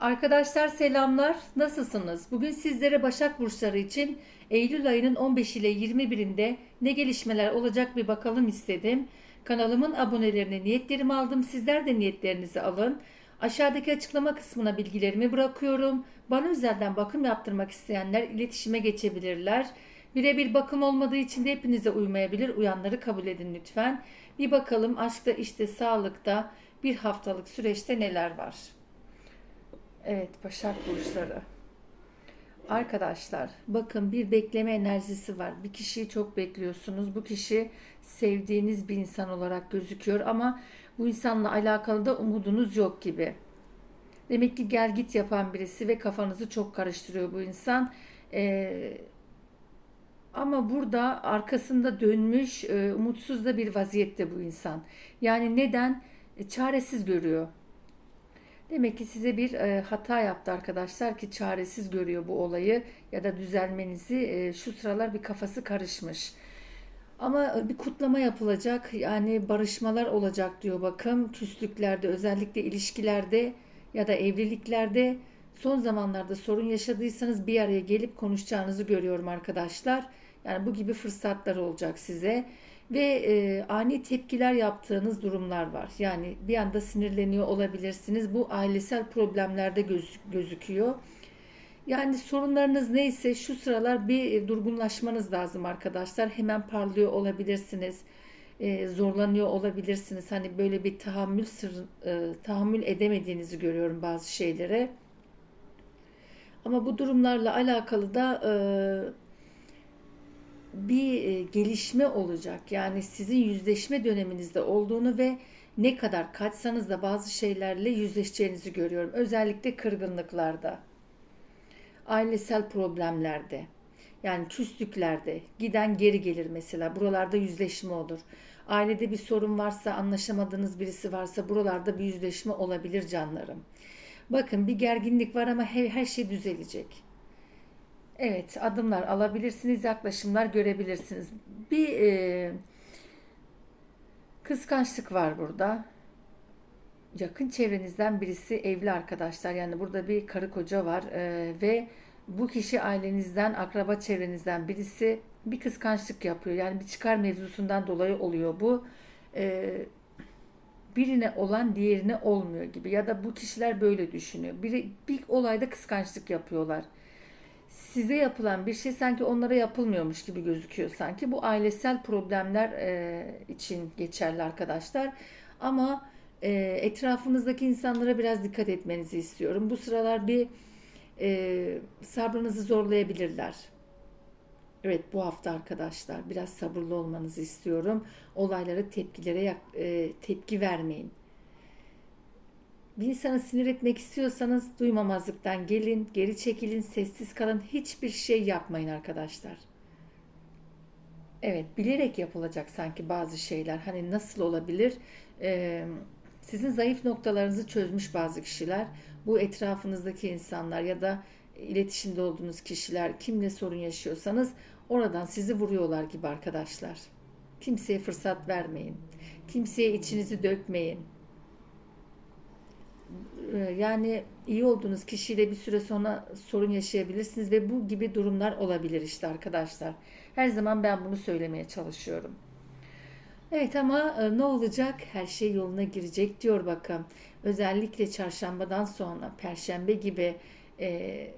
Arkadaşlar selamlar. Nasılsınız? Bugün sizlere Başak Burçları için Eylül ayının 15 ile 21'inde ne gelişmeler olacak bir bakalım istedim. Kanalımın abonelerine niyetlerimi aldım. Sizler de niyetlerinizi alın. Aşağıdaki açıklama kısmına bilgilerimi bırakıyorum. Bana özelden bakım yaptırmak isteyenler iletişime geçebilirler. Birebir bakım olmadığı için de hepinize uymayabilir. Uyanları kabul edin lütfen. Bir bakalım aşkta, işte, sağlıkta bir haftalık süreçte neler var? Evet, Başak Burçları. Arkadaşlar, bakın bir bekleme enerjisi var. Bir kişiyi çok bekliyorsunuz. Bu kişi sevdiğiniz bir insan olarak gözüküyor ama bu insanla alakalı da umudunuz yok gibi. Demek ki gel git yapan birisi ve kafanızı çok karıştırıyor bu insan. Ee, ama burada arkasında dönmüş, e, umutsuz da bir vaziyette bu insan. Yani neden? E, çaresiz görüyor. Demek ki size bir e, hata yaptı arkadaşlar ki çaresiz görüyor bu olayı ya da düzelmenizi e, şu sıralar bir kafası karışmış. Ama e, bir kutlama yapılacak yani barışmalar olacak diyor bakın küslüklerde özellikle ilişkilerde ya da evliliklerde son zamanlarda sorun yaşadıysanız bir araya gelip konuşacağınızı görüyorum arkadaşlar. Yani bu gibi fırsatlar olacak size ve e, ani tepkiler yaptığınız durumlar var. Yani bir anda sinirleniyor olabilirsiniz. Bu ailesel problemlerde göz, gözüküyor. Yani sorunlarınız neyse şu sıralar bir durgunlaşmanız lazım arkadaşlar. Hemen parlıyor olabilirsiniz. E, zorlanıyor olabilirsiniz. Hani böyle bir tahammül sır, e, tahammül edemediğinizi görüyorum bazı şeylere. Ama bu durumlarla alakalı da e, bir e, gelişme olacak. Yani sizin yüzleşme döneminizde olduğunu ve ne kadar kaçsanız da bazı şeylerle yüzleşeceğinizi görüyorum. Özellikle kırgınlıklarda, ailesel problemlerde, yani küslüklerde giden geri gelir mesela. Buralarda yüzleşme olur. Ailede bir sorun varsa, anlaşamadığınız birisi varsa buralarda bir yüzleşme olabilir canlarım. Bakın bir gerginlik var ama her, her şey düzelecek. Evet, adımlar alabilirsiniz, yaklaşımlar görebilirsiniz. Bir e, kıskançlık var burada. Yakın çevrenizden birisi evli arkadaşlar. Yani burada bir karı koca var e, ve bu kişi ailenizden, akraba çevrenizden birisi bir kıskançlık yapıyor. Yani bir çıkar mevzusundan dolayı oluyor bu. E, birine olan diğerine olmuyor gibi ya da bu kişiler böyle düşünüyor. Biri, bir olayda kıskançlık yapıyorlar size yapılan bir şey sanki onlara yapılmıyormuş gibi gözüküyor sanki. Bu ailesel problemler e, için geçerli arkadaşlar. Ama e, etrafınızdaki insanlara biraz dikkat etmenizi istiyorum. Bu sıralar bir e, sabrınızı zorlayabilirler. Evet bu hafta arkadaşlar biraz sabırlı olmanızı istiyorum. Olaylara tepkilere e, tepki vermeyin. Bir insanı sinir etmek istiyorsanız duymamazlıktan gelin, geri çekilin, sessiz kalın. Hiçbir şey yapmayın arkadaşlar. Evet, bilerek yapılacak sanki bazı şeyler. Hani nasıl olabilir? Ee, sizin zayıf noktalarınızı çözmüş bazı kişiler. Bu etrafınızdaki insanlar ya da iletişimde olduğunuz kişiler kimle sorun yaşıyorsanız oradan sizi vuruyorlar gibi arkadaşlar. Kimseye fırsat vermeyin. Kimseye içinizi dökmeyin. Ee, yani iyi olduğunuz kişiyle bir süre sonra sorun yaşayabilirsiniz ve bu gibi durumlar olabilir işte arkadaşlar. Her zaman ben bunu söylemeye çalışıyorum. Evet ama e, ne olacak? Her şey yoluna girecek diyor bakın. Özellikle çarşambadan sonra perşembe gibi e,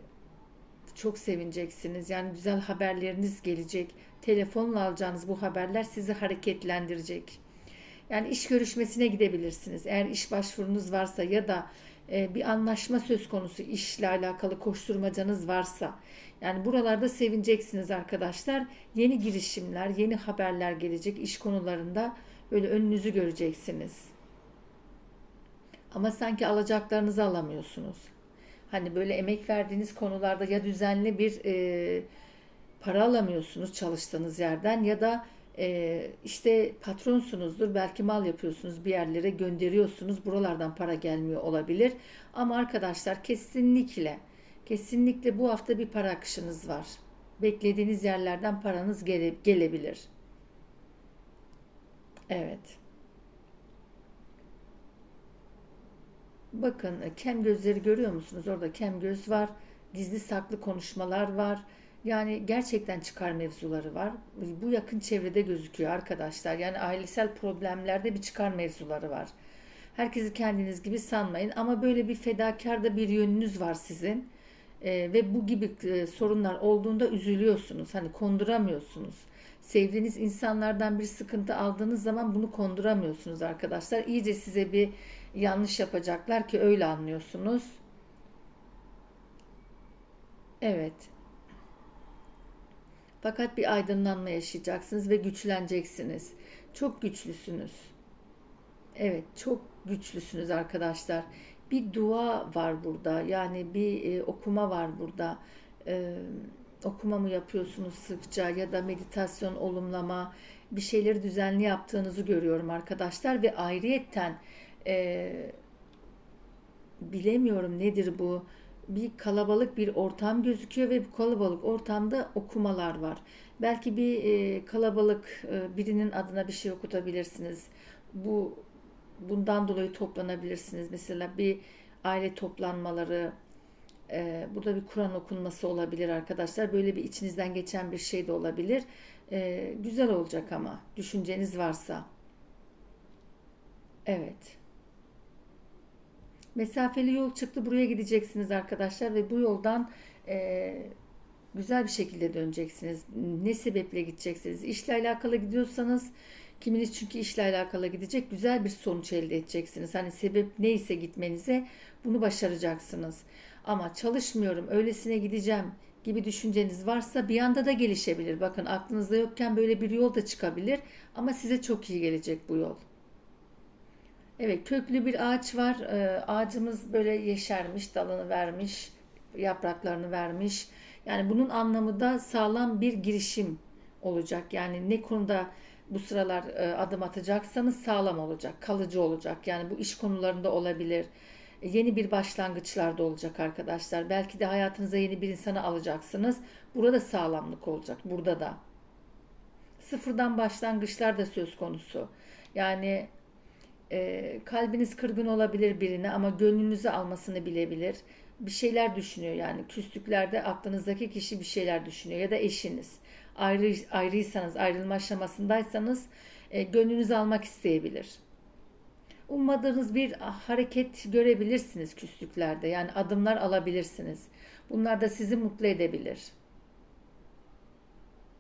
çok sevineceksiniz. Yani güzel haberleriniz gelecek. Telefonla alacağınız bu haberler sizi hareketlendirecek. Yani iş görüşmesine gidebilirsiniz. Eğer iş başvurunuz varsa ya da e, bir anlaşma söz konusu işle alakalı koşturmacanız varsa yani buralarda sevineceksiniz arkadaşlar. Yeni girişimler, yeni haberler gelecek iş konularında böyle önünüzü göreceksiniz. Ama sanki alacaklarınızı alamıyorsunuz. Hani böyle emek verdiğiniz konularda ya düzenli bir e, para alamıyorsunuz çalıştığınız yerden ya da e, işte patronsunuzdur belki mal yapıyorsunuz bir yerlere gönderiyorsunuz buralardan para gelmiyor olabilir ama arkadaşlar kesinlikle kesinlikle bu hafta bir para akışınız var beklediğiniz yerlerden paranız gele, gelebilir evet Bakın kem gözleri görüyor musunuz? Orada kem göz var. Gizli saklı konuşmalar var. Yani gerçekten çıkar mevzuları var. Bu yakın çevrede gözüküyor arkadaşlar. Yani ailesel problemlerde bir çıkar mevzuları var. Herkesi kendiniz gibi sanmayın ama böyle bir fedakar da bir yönünüz var sizin. Ee, ve bu gibi e, sorunlar olduğunda üzülüyorsunuz. Hani konduramıyorsunuz. Sevdiğiniz insanlardan bir sıkıntı aldığınız zaman bunu konduramıyorsunuz arkadaşlar. İyice size bir yanlış yapacaklar ki öyle anlıyorsunuz. Evet. Fakat bir aydınlanma yaşayacaksınız ve güçleneceksiniz. Çok güçlüsünüz. Evet, çok güçlüsünüz arkadaşlar. Bir dua var burada. Yani bir e, okuma var burada. E, okuma mı yapıyorsunuz sıkça ya da meditasyon, olumlama bir şeyleri düzenli yaptığınızı görüyorum arkadaşlar ve ayrıyetten e, bilemiyorum nedir bu bir kalabalık bir ortam gözüküyor ve bu kalabalık ortamda okumalar var. Belki bir e, kalabalık e, birinin adına bir şey okutabilirsiniz. Bu bundan dolayı toplanabilirsiniz. Mesela bir aile toplanmaları, e, burada bir Kur'an okunması olabilir arkadaşlar. Böyle bir içinizden geçen bir şey de olabilir. E, güzel olacak ama düşünceniz varsa. Evet. Mesafeli yol çıktı. Buraya gideceksiniz arkadaşlar ve bu yoldan e, güzel bir şekilde döneceksiniz. Ne sebeple gideceksiniz? İşle alakalı gidiyorsanız kiminiz çünkü işle alakalı gidecek güzel bir sonuç elde edeceksiniz. Hani sebep neyse gitmenize bunu başaracaksınız. Ama çalışmıyorum, öylesine gideceğim gibi düşünceniz varsa bir anda da gelişebilir. Bakın aklınızda yokken böyle bir yol da çıkabilir ama size çok iyi gelecek bu yol. Evet köklü bir ağaç var. Ee, ağacımız böyle yeşermiş, dalını vermiş, yapraklarını vermiş. Yani bunun anlamı da sağlam bir girişim olacak. Yani ne konuda bu sıralar e, adım atacaksanız sağlam olacak, kalıcı olacak. Yani bu iş konularında olabilir. Yeni bir başlangıçlarda olacak arkadaşlar. Belki de hayatınıza yeni bir insanı alacaksınız. Burada sağlamlık olacak. Burada da. Sıfırdan başlangıçlar da söz konusu. Yani e, kalbiniz kırgın olabilir birine ama gönlünüzü almasını bilebilir. Bir şeyler düşünüyor yani küslüklerde aklınızdaki kişi bir şeyler düşünüyor ya da eşiniz. Ayrı, ayrıysanız ayrılma aşamasındaysanız e, gönlünüzü almak isteyebilir. Ummadığınız bir hareket görebilirsiniz küslüklerde yani adımlar alabilirsiniz. Bunlar da sizi mutlu edebilir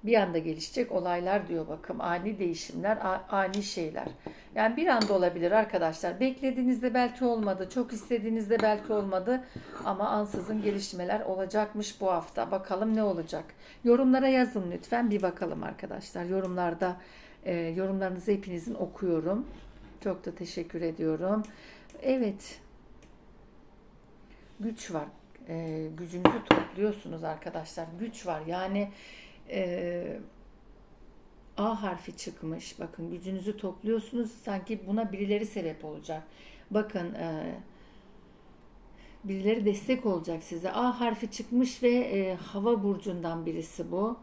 bir anda gelişecek olaylar diyor bakım. Ani değişimler, ani şeyler. Yani bir anda olabilir arkadaşlar. Beklediğinizde belki olmadı, çok istediğinizde belki olmadı ama ansızın gelişmeler olacakmış bu hafta. Bakalım ne olacak? Yorumlara yazın lütfen bir bakalım arkadaşlar. Yorumlarda e, yorumlarınızı hepinizin okuyorum. Çok da teşekkür ediyorum. Evet. Güç var. E, gücünüzü topluyorsunuz arkadaşlar. Güç var. Yani e, A harfi çıkmış. Bakın gücünüzü topluyorsunuz. Sanki buna birileri sebep olacak. Bakın e, birileri destek olacak size. A harfi çıkmış ve e, hava burcundan birisi bu.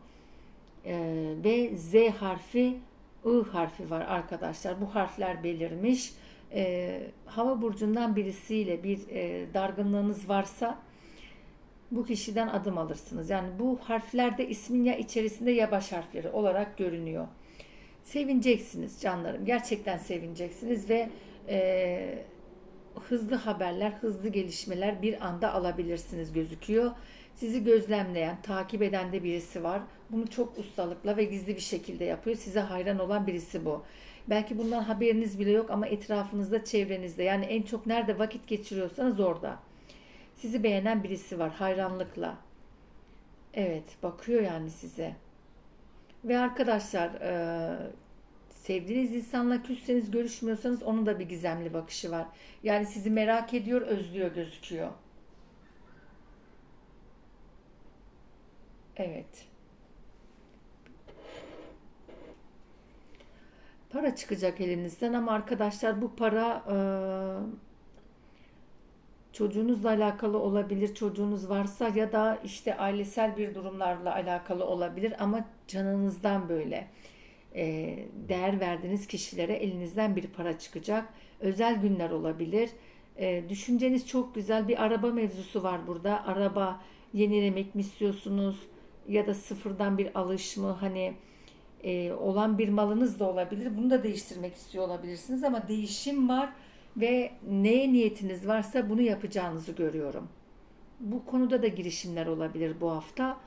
E, ve Z harfi I harfi var arkadaşlar. Bu harfler belirmiş. E, hava burcundan birisiyle bir e, dargınlığınız varsa bu kişiden adım alırsınız. Yani bu harfler de ismin ya içerisinde ya baş harfleri olarak görünüyor. Sevineceksiniz canlarım. Gerçekten sevineceksiniz ve e, hızlı haberler, hızlı gelişmeler bir anda alabilirsiniz gözüküyor. Sizi gözlemleyen, takip eden de birisi var. Bunu çok ustalıkla ve gizli bir şekilde yapıyor. Size hayran olan birisi bu. Belki bundan haberiniz bile yok ama etrafınızda, çevrenizde yani en çok nerede vakit geçiriyorsanız orada. Sizi beğenen birisi var hayranlıkla. Evet bakıyor yani size. Ve arkadaşlar e, sevdiğiniz insanla küsseniz görüşmüyorsanız onun da bir gizemli bakışı var. Yani sizi merak ediyor, özlüyor gözüküyor. Evet. Para çıkacak elinizden ama arkadaşlar bu para e, çocuğunuzla alakalı olabilir, çocuğunuz varsa ya da işte ailesel bir durumlarla alakalı olabilir ama canınızdan böyle e, değer verdiğiniz kişilere elinizden bir para çıkacak. Özel günler olabilir. E, düşünceniz çok güzel. Bir araba mevzusu var burada. Araba yenilemek mi istiyorsunuz? Ya da sıfırdan bir alış mı? Hani e, olan bir malınız da olabilir. Bunu da değiştirmek istiyor olabilirsiniz ama değişim var ve neye niyetiniz varsa bunu yapacağınızı görüyorum. Bu konuda da girişimler olabilir bu hafta.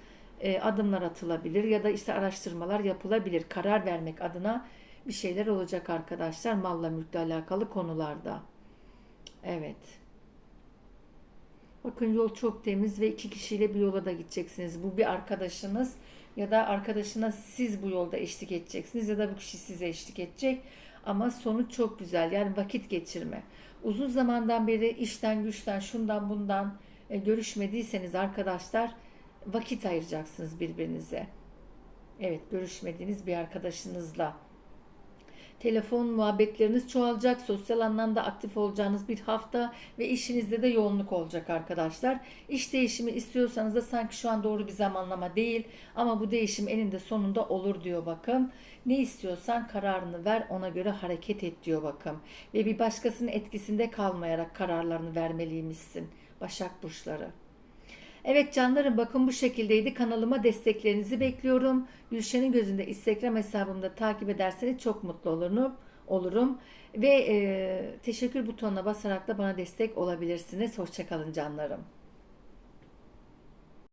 E, adımlar atılabilir ya da işte araştırmalar yapılabilir. Karar vermek adına bir şeyler olacak arkadaşlar malla mülkle alakalı konularda. Evet. Bakın yol çok temiz ve iki kişiyle bir yola da gideceksiniz. Bu bir arkadaşınız ya da arkadaşına siz bu yolda eşlik edeceksiniz ya da bu kişi size eşlik edecek. Ama sonuç çok güzel. Yani vakit geçirme. Uzun zamandan beri işten güçten şundan bundan e, görüşmediyseniz arkadaşlar vakit ayıracaksınız birbirinize. Evet görüşmediğiniz bir arkadaşınızla. Telefon muhabbetleriniz çoğalacak. Sosyal anlamda aktif olacağınız bir hafta ve işinizde de yoğunluk olacak arkadaşlar. İş değişimi istiyorsanız da sanki şu an doğru bir zamanlama değil ama bu değişim eninde sonunda olur diyor bakın. Ne istiyorsan kararını ver ona göre hareket et diyor bakın. Ve bir başkasının etkisinde kalmayarak kararlarını vermeliymişsin. Başak burçları. Evet canlarım bakın bu şekildeydi. Kanalıma desteklerinizi bekliyorum. Gülşen'in gözünde Instagram hesabımda takip ederseniz çok mutlu olurum. olurum. Ve e, teşekkür butonuna basarak da bana destek olabilirsiniz. Hoşçakalın canlarım.